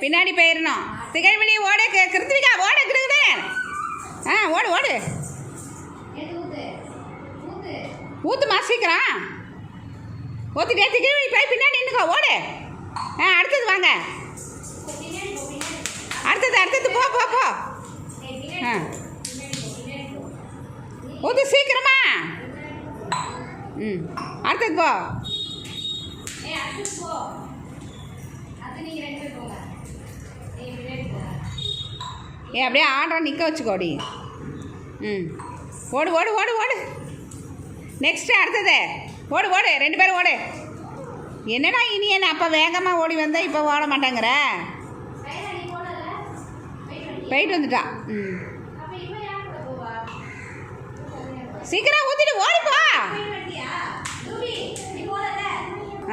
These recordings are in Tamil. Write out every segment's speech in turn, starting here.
பின்னாடி போயிடணும் திகழ்விழி ஓட. கிருத்திகா ஓட கிருகுது. ஆ ஓடு ஓடு. ஊத்துமா சீக்கிரம். ஊத்துட்டே திகழ்விழி போய் பின்னாடி நின்றுக்கோ ஓடு. ஆ அடுத்தது வாங்க. அடுத்தது அடுத்தது போ போ போ. ஆ. ஊத்து சீக்கிரமா. ம் அடுத்தது போ. ஏ அப்படியே ஆடுற நிற்க வச்சுக்கோடி. ம். ஓடு ஓடு ஓடு ஓடு. நெக்ஸ்ட்டு அடுத்தது. ஓடு ஓடு ரெண்டு பேரும் ஓடு. என்னடா இனி என்ன அப்போ வேகமாக ஓடி வந்தால் இப்போ ஓட மாட்டேங்கிற? போயிட்டு வந்துட்டா. ம். சீக்கிரம் ஊற்றிட்டு ஓடிப்பா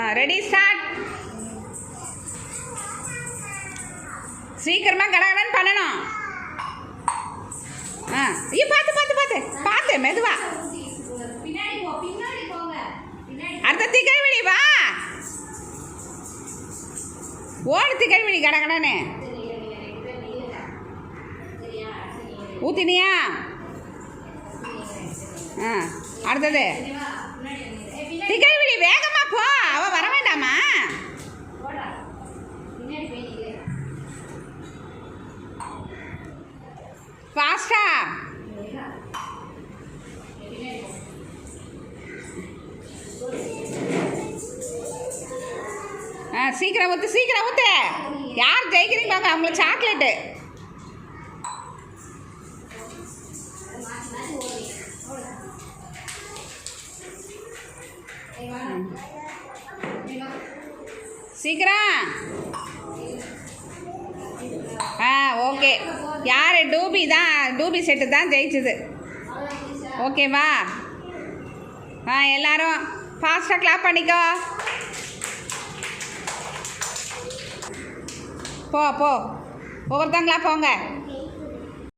ஆ ரெடி ஸ்டார்ட் சீக்கிரமாக கடகடன்னு பண்ணணும். ஆ ஐயோ பார்த்து பார்த்து பார்த்து பார்த்து மெதுவா. அடுத்த திகழ்விழி வா. ஓடு திகழ்விழி கடகடன்னு ஊத்தினியா? ஆ அடுத்தது. ஆ சீக்கிரம் ஊற்று சீக்கிரம் ஊற்று யார் ஜெயிக்கிறீங்க பாங்க அவங்களுக்கு சாக்லேட்டு சீக்கிரம். ஆ ஓகே யார்? டூபி தான் டூபி செட்டு தான் ஜெயிச்சது. ஓகேவா ஆ எல்லாரும் ஃபாஸ்ட்டாக கிளாப் பண்ணிக்கோ. போ போ. ஒவ்வொருத்தங்களா போங்க.